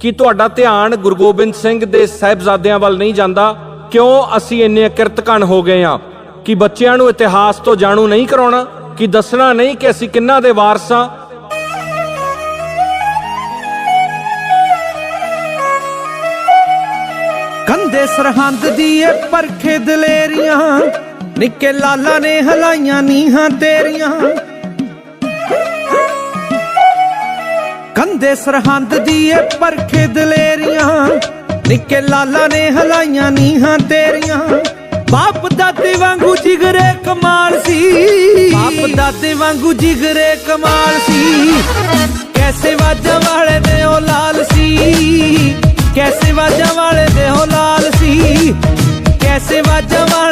ਕਿ ਤੁਹਾਡਾ ਧਿਆਨ ਗੁਰੂ ਗੋਬਿੰਦ ਸਿੰਘ ਦੇ ਸਾਹਿਬਜ਼ਾਦਿਆਂ ਵੱਲ ਨਹੀਂ ਜਾਂਦਾ? ਕਿਉਂ ਅਸੀਂ ਇੰਨੇ ਕਿਰਤਕਣ ਹੋ ਗਏ ਆ? ਕਿ ਬੱਚਿਆਂ ਨੂੰ ਇਤਿਹਾਸ ਤੋਂ ਜਾਣੂ ਨਹੀਂ ਕਰਾਉਣਾ? ਕਿ ਦੱਸਣਾ ਨਹੀਂ ਕਿ ਅਸੀਂ ਕਿੰਨਾ ਦੇ ਵਾਰਸ ਹਾਂ ਕੰਦੇ ਸਰਹੰਦ ਦੀ ਏ ਪਰਖੇ ਦਲੇਰੀਆਂ, ਨਿੱਕੇ ਲਾਲਾ ਨੇ ਹਲਾਈਆਂ ਨੀਹਾਂ ਤੇਰੀਆਂ। ਦੇ ਸਰਹੰਦ ਦੀ ਏ ਪਰਖੇ ਦਲੇਰੀਆਂ। ਨਿੱਕੇ ਲਾਲਾ ਨੇ ਹਲਾਈਆਂ ਨੀਹਾਂ ਤੇਰੀਆਂ। ਬਾਪ ਦਾਦੇ ਵਾਂਗੂ ਜਿਗਰੇ ਕਮਾਲ ਸੀ। ਬਾਪ ਦਾਦੇ ਵਾਂਗੂ ਜਿਗਰੇ ਕਮਾਲ ਸੀ। ਕੈਸੇ ਵਾਜਾਂ ਵਾਲੇ ਦੇ ਉਹ ਲਾਲ ਸੀ? ਕੈਸੇ ਵਾਜਾਂ ਵਾਲੇ ਦੇ ਉਹ ਲਾਲ ਸੀ? ਕੈਸੇ ਵਾਜਾਂ ਵਾਲੇ